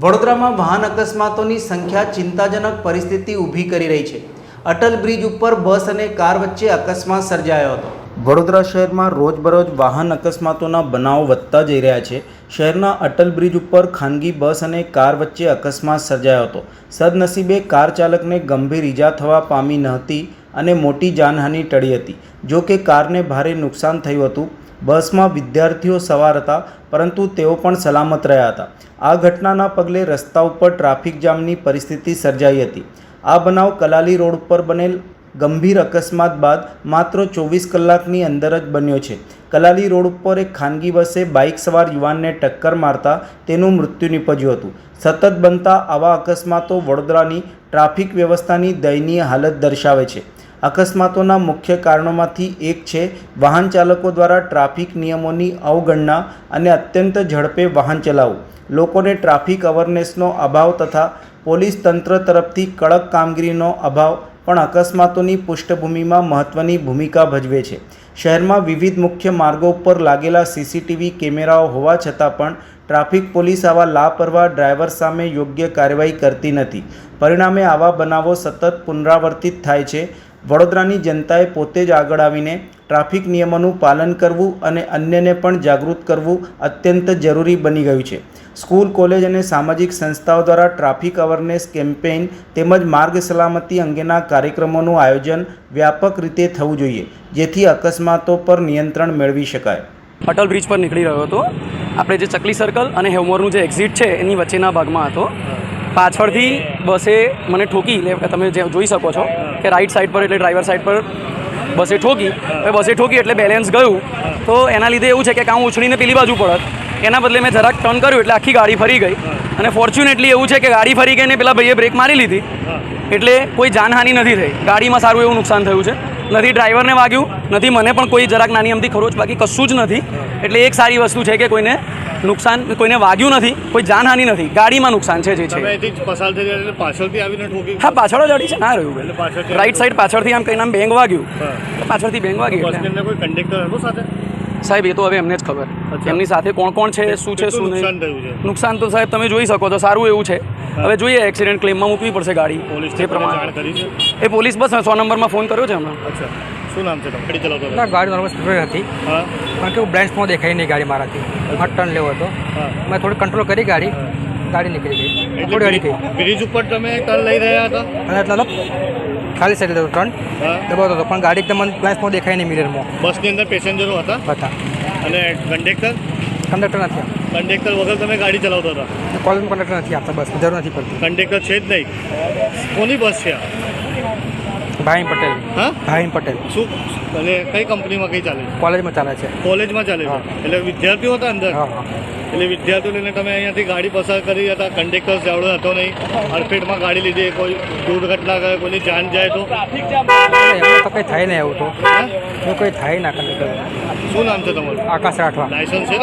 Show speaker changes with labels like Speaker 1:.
Speaker 1: વડોદરામાં વાહન અકસ્માતોની સંખ્યા ચિંતાજનક પરિસ્થિતિ ઊભી કરી રહી છે. અટલ બ્રિજ ઉપર બસ અને કાર વચ્ચે અકસ્માત સર્જાયો હતો. વડોદરા શહેરમાં રોજબરોજ વાહન અકસ્માતોના બનાવો વધતા જઈ રહ્યા છે. શહેરના અટલ બ્રિજ ઉપર ખાનગી બસ અને કાર વચ્ચે અકસ્માત સર્જાયો હતો. સદનસીબે કાર ચાલકને ગંભીર ઈજા થવા પામી ન હતી અને મોટી જાનહાનિ ટળી હતી. જો કે કારને ભારે નુકસાન થયું હતું. બસમાં વિદ્યાર્થીઓ સવાર હતા, પરંતુ તેઓ પણ સલામત રહ્યા હતા. આ ઘટનાના પગલે રસ્તા ઉપર ટ્રાફિક જામની પરિસ્થિતિ સર્જાઈ હતી. આ બનાવ કલાલી રોડ ઉપર બનેલ ગંભીર અકસ્માત બાદ માત્ર ચોવીસ કલાકની અંદર જ બન્યો છે. કલાલી રોડ ઉપર એક ખાનગી બસે બાઇક સવાર યુવાનને ટક્કર મારતા તેનું મૃત્યુ નીપજ્યું હતું. સતત બનતા આવા અકસ્માતો વડોદરાની ટ્રાફિક વ્યવસ્થાની દયનીય હાલત દર્શાવે છે. અકસ્માતોના મુખ્ય કારણોમાંથી એક છે, વાહન ચાલકો દ્વારા ટ્રાફિક નિયમોની અવગણના અને અત્યંત ઝડપે વાહન ચલાવવું. લોકોને ટ્રાફિક અવેરનેસનો અભાવ તથા પોલીસ તંત્ર તરફથી કડક કામગીરીનો અભાવ પણ અકસ્માતોની પૃષ્ઠભૂમિમાં મહત્ત્વની ભૂમિકા ભજવે છે. શહેરમાં વિવિધ મુખ્ય માર્ગો ઉપર લાગેલા સીસીટીવી કેમેરાઓ હોવા છતાં પણ ટ્રાફિક પોલીસ આવા લાપરવાહ ડ્રાઈવર સામે યોગ્ય કાર્યવાહી કરતી નથી. પરિણામે આવા બનાવો સતત પુનરાવર્તિત થાય છે. વડોદરાની જનતાએ પોતે જ આગળ આવીને ટ્રાફિક નિયમોનું પાલન કરવું અને અન્યને પણ જાગૃત કરવું અત્યંત જરૂરી બની ગયું છે. સ્કૂલ, કોલેજ અને સામાજિક સંસ્થાઓ દ્વારા ટ્રાફિક અવેરનેસ કેમ્પેઇન તેમજ માર્ગ સલામતી અંગેના કાર્યક્રમોનું આયોજન વ્યાપક રીતે થવું જોઈએ, જેથી અકસ્માતો પર નિયંત્રણ મેળવી શકાય.
Speaker 2: અટલ બ્રિજ પર નીકળી રહ્યો હતો. આપણે જે ચકલી સર્કલ અને હેવમોરનું જે એક્ઝિટ છે, એની વચ્ચેના ભાગમાં હતો. પાછળથી બસે મને ઠોકી, એટલે તમે જે જોઈ શકો છો કે રાઈટ સાઈડ પર એટલે ડ્રાઈવર સાઈડ પર બસે ઠોકી. હવે બસે ઠોકી એટલે બેલેન્સ ગયું. તો એના લીધે એવું છે કે કાં ઉછળીને પેલી બાજુ પડત. એના બદલે મેં જરાક ટર્ન કર્યું એટલે આખી ગાડી ફરી ગઈ. અને ફોર્ચ્યુનેટલી એવું છે કે ગાડી ફરી ગઈને પેલા ભાઈએ બ્રેક મારી લીધી. એટલે કોઈ જાનહાનિ નથી થઈ. ગાડીમાં સારું એવું નુકસાન થયું છે. નથી ડ્રાઈવરને વાગ્યું નથી મને પણ કોઈ જરાક નાની અમથી ખરોચ બાકી કશું જ નથી. એટલે એક સારી વસ્તુ છે કે કોઈને નુકસાન કોઈને વાગ્યું નથી કોઈ જાનહાનિ નથી. ગાડીમાં નુકસાન છે જે છે. હા પાછળ જ અડી છે. ના રહ્યું રાઈટ સાઈડ પાછળથી આમ કંઈ આમ બેંગ વાગ્યું. પાછળથી બેંગ વાગી એટલે. સાહેબ એ તો હવે એમને જ ખબર. એમની સાથે કોણ કોણ છે શું છે શું નહીં. નુકસાન તો સાહેબ તમે જોઈ શકો છો સારું એવું છે. હવે જોઈએ એક્સિડન્ટ ક્લેમમાં મૂકવી પડશે ગાડી. જે પ્રમાણે. એ પોલીસ બસ સો નંબરમાં ફોન કર્યો છે હમણાં.
Speaker 3: શું નામ છે ગાડી
Speaker 4: ના ગાડી નોર્મલ સ્પીડ હતી
Speaker 3: હા.
Speaker 4: કારણ કે બ્લાઇન્ડ સ્પોટ દેખાય નહીં ગાડી મારાથી. મારે ટર્ન લેવો હતો. મેં થોડી કંટ્રોલ કરી ગાડી. ગાડી નીકળી ગઈ. થોડી અડી ગઈ.
Speaker 3: બ્રિજ ઉપર તમે ટર્ન લઈ રહ્યા હતા?
Speaker 4: અને એટલે ખાલી સાઈડ હતો ટર્ન દબાવતો હતો પણ ગાડી એકદમ બ્લાઇન્ડ સ્પોટ દેખાય નહીં મિરરમાં.
Speaker 3: બસની અંદર પેસેન્જરો હતા?
Speaker 4: હતા.
Speaker 3: અને કંડક્ટર
Speaker 4: કંડક્ટર નથી.
Speaker 3: કંડક્ટર વગર તમે ગાડી ચલાવતા હતા?
Speaker 4: કોલેજ કંડક્ટર નથી આપતા બસ જરૂર નથી પડતી.
Speaker 3: કંડક્ટર છે જ નહીં. કોની બસ છે આ?
Speaker 4: ભાઈ પટેલ.
Speaker 3: હા?
Speaker 4: ભાઈ પટેલ.
Speaker 3: શું? અને કઈ કંપનીમાં કઈ ચાલે છે?
Speaker 4: કોલેજમાં ચાલે છે.
Speaker 3: કોલેજમાં ચાલે છે? એટલે વિદ્યાર્થીઓ હતા અંદર? એટલે વિદ્યાર્થીઓને તમે અહીંયાથી ગાડી પસાર કરી હતા કંડક્ટર જાવડો હતો નહીં. હરફેટમાં ગાડી લીધી કોઈ દુર્ઘટના કરે કોઈની જાન જાય તો?
Speaker 4: એમાં તો કંઈ થાય નહીં એવું તો. કંઈ થાય ના કંડક્ટર
Speaker 3: શું નામ છે તમારું?
Speaker 4: આકાશ રાઠવા.
Speaker 3: લાયસન્સ છે